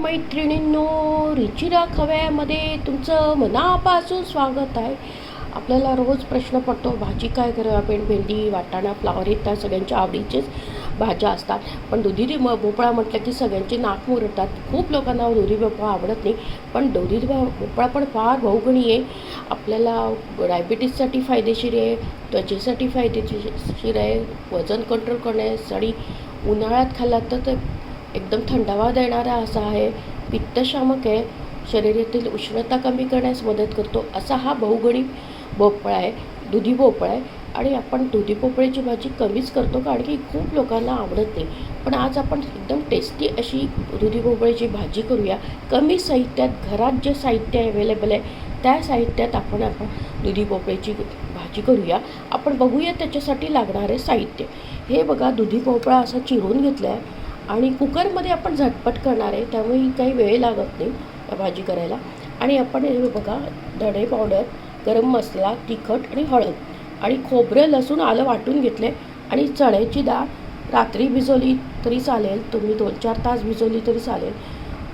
मैत्रिणींनो रिचिरा खव्यामध्ये तुमचं मनापासून स्वागत आहे. आपल्याला रोज प्रश्न पडतो भाजी काय करावी आपण? भेंडी वाटाणा फ्लावर त्या सगळ्यांच्या आवडीचेच भाज्या असतात. पण दुधी म भोपळा म्हटलं की सगळ्यांचे नाक मुरतात खूप लोकांना दुधी भोपळा आवडत नाही पण दुधी भोपळा पण फार बहुगुणी आहे. आपल्याला डायबिटीजसाठी फायदेशीर आहे त्वचेसाठी फायदेशीर आहे वजन कंट्रोल करण्यासाठी उन्हाळ्यात खाल्ला तर ते एकदम थंडावा देणारा असा आहे. पित्तशामक आहे. शरीरातील उष्णता कमी करण्यास मदत करतो असा हा बहुगणी भोपळा आहे. दुधी भोपळा आहे. आणि आपण दुधी भोपळ्याची भाजी कमीच करतो कारण की खूप लोकांना आवडत. नाही पण आज आपण एकदम टेस्टी अशी दुधी भोपळ्याची भाजी करूया. कमी साहित्यात घरात जे साहित्य अवेलेबल आहे त्या साहित्यात आपण आपण दुधी भोपळ्याची भाजी करूया. आपण बघूया त्याच्यासाठी लागणारे साहित्य. हे बघा दुधी भोपळा असा चिरून घेतला आहे आणि कुकरमध्ये आपण झटपट करणार आहे त्यामुळे काही वेळ लागत नाही या भाजी करायला. आणि आपण हे बघा धणे पावडर गरम मसाला तिखट आणि हळद आणि खोबरं लसूण आलं वाटून घेतले आणि चण्याची डाळ रात्री भिजवली तरी चालेल तुम्ही दोन चार तास भिजवली तरी चालेल.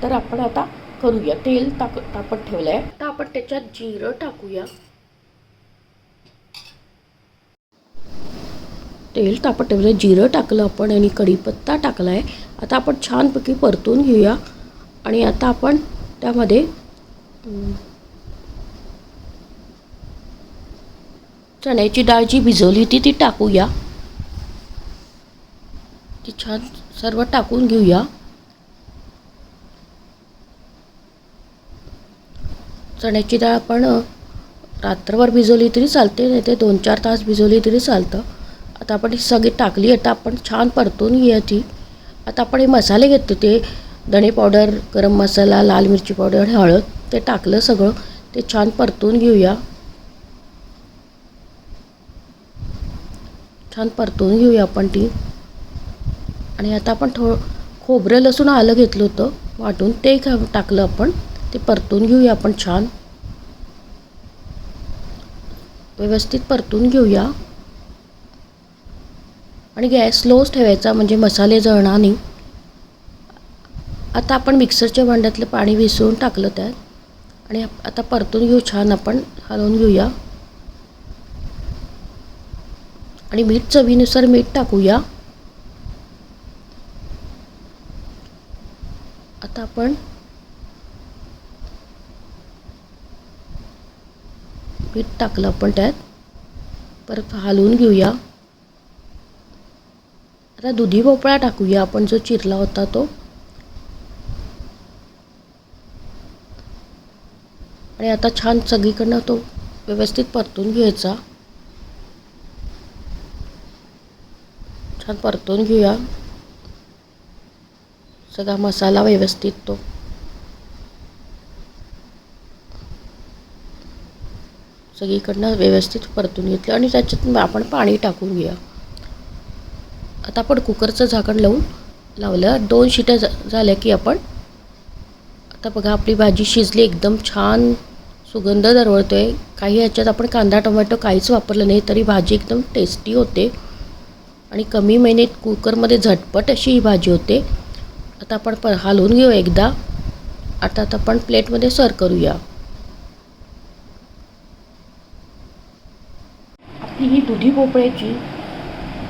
तर आपण आता करूया तेल ताक तापत ठेवलं आहे आता आपण त्याच्यात जिरं टाकूया. तेल तापटवलं जिरं टाकलं आपण आणि कढीपत्ता टाकला आहे आता आपण छानपैकी परतून घेऊया. आणि आता आपण त्यामध्ये चण्याची डाळ जी भिजवली होती ती टाकूया. ती छान सर्व टाकून घेऊया. चण्याची डाळ आपण रात्रभर भिजवली तरी चालते नाही ते दोन चार तास भिजवली तरी चालतं. आता आपण ही सगळी टाकली आता आपण छान परतून घेऊया ती. आता आपण हे मसाले घेतो ते धणे पावडर गरम मसाला लाल मिरची पावडर आणि हळद ते टाकलं सगळं ते छान परतून घेऊया. छान परतून घेऊया आपण ती. आणि आता आपण थो खोबरं लसूण आलं घेतलं होतं वाटून ते घा टाकलं आपण ते परतून घेऊया आपण छान. व्यवस्थित परतून घेऊया. आणि गॅस स्लोच ठेवायचा म्हणजे मसाले जळणार नाही. आता आपण मिक्सरच्या भांड्यातलं पाणी विसळून टाकलं त्यात. आणि आता परतून घेऊ छान आपण हलवून घेऊया. आणि मीठ चवीनुसार मीठ टाकूया. आता आपण मीठ टाकलं आपण त्यात. परत हलवून घेऊया. आता दुधी भोपळा टाकूया. आपण जो चिरला होता तो. आणि आता छान सगळीकडनं तो व्यवस्थित परतून घ्यायचा. छान परतून घेऊया. सगळा मसाला व्यवस्थित तो. सगळीकडनं व्यवस्थित परतून घेतलं. आणि त्याच्यात आपण पाणी टाकून घेऊया आता आपण कुकरचं झाकण लावून लावलं. दोन शिट्या झा- झाल्या की आपण आता बघा आपली भाजी शिजली एकदम छान सुगंध दरवळतो आहे काही ह्याच्यात आपण कांदा टोमॅटो काहीच वापरलं नाही तरी भाजी एकदम टेस्टी होते. आणि कमी महिन्यात कुकरमध्ये झटपट अशी ही भाजी होते. आता आपण प हलवून घेऊ एकदा. आता आता आपण प्लेटमध्ये सर्व करूया. आपली ही दुधी भोपळ्याची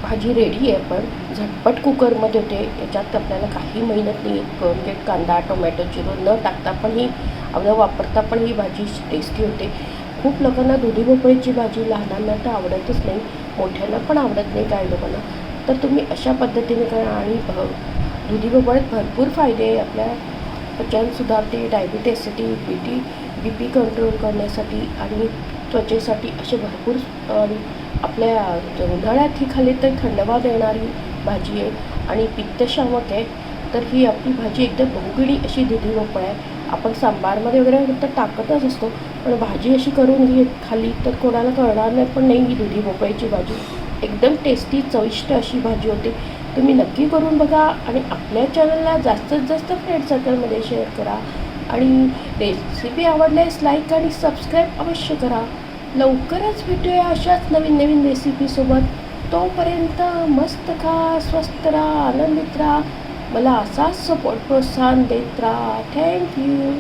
भाजी रेडी आहे पण झटपट कुकरमध्ये होते. याच्यात आपल्याला काही मेहनत नाही म्हणजे कांदा टोमॅटो चिरून न टाकता पण ही न वापरता पण ही भाजी टेस्टी होते. खूप लोकांना दुधी भोपळ्याची भाजी लहानांना तर आवडतच नाही मोठ्यांना पण आवडत नाही काही लोकांना. तर तुम्ही अशा पद्धतीने करा आणि भ- दुधी भोपळ्यात भरपूर फायदे आहे. आपल्या पचन सुधारते डायबिटीससाठी B T B P control करण्यासाठी आणि त्वचेसाठी असे भरपूर आणि आपल्या उन्हाळ्यात ही खाली तर थंडवा देणारी भाजी आहे आणि पित्तशामक आहे. तर ही आपली भाजी एकदम बहुगिणी अशी दुधी भोपळ आहे. आपण सांबारमध्ये वगैरे तर टाकतच असतो पण भाजी अशी करून घे खाली तर कोणाला कळणार नाही पण नाही ही दुधी भोपळ्याची भाजी एकदम टेस्टी चविष्ट अशी भाजी होती. तुम्ही नक्की करून बघा आणि आपल्या चॅनलला जास्तीत जास्त फ्रेंड सर्कलमध्ये शेअर करा. आणि रेसिपी आवडल्यास लाईक आणि सबस्क्राईब अवश्य करा. लवकरच भेटूया अशाच नवीन नवीन रेसिपीसोबत तोपर्यंत मस्त खा स्वस्त राहा आनंदित राहा. मला असाच सपोर्ट प्रोत्साहन देत राहा. थँक्यू